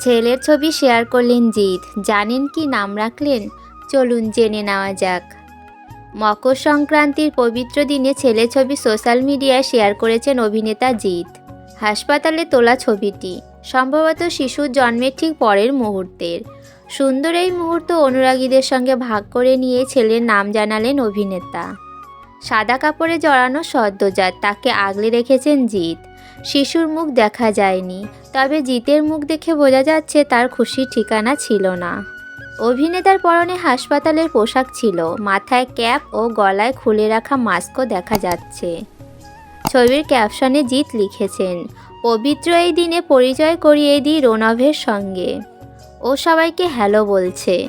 ছেলের ছবি শেয়ার করলেন জিৎ। জানেন কি নাম রাখলেন? চলুন জেনে নেওয়া যাক। মকর সংক্রান্তির পবিত্র দিনে ছেলে ছবি সোশ্যাল মিডিয়ায় শেয়ার করেছেন অভিনেতা জিৎ। হাসপাতালে তোলা ছবিটি সম্ভবত শিশুর জন্মের ঠিক পরের মুহূর্তের। সুন্দর এই মুহূর্ত অনুরাগীদের সঙ্গে ভাগ করে নিয়ে ছেলের নাম জানালেন অভিনেতা। সাদা কাপড়ে জড়ানো সদ্যজাত তাকে আগলে রেখেছেন জিৎ। শিশুর মুখ দেখা যায়নি, তবে জিতের মুখ দেখে বোঝা যাচ্ছে তার খুশির ঠিকানা ছিল না। অভিনেতার পরনে হাসপাতালের পোশাক ছিল, মাথায় ক্যাপ ও গলায় খুলে রাখা মাস্কও দেখা যাচ্ছে। ছবির ক্যাপশনে জিৎ লিখেছেন, পবিত্র এই দিনে পরিচয় করিয়ে দিই রোনভের সঙ্গে। ও সবাইকে হ্যালো বলছে।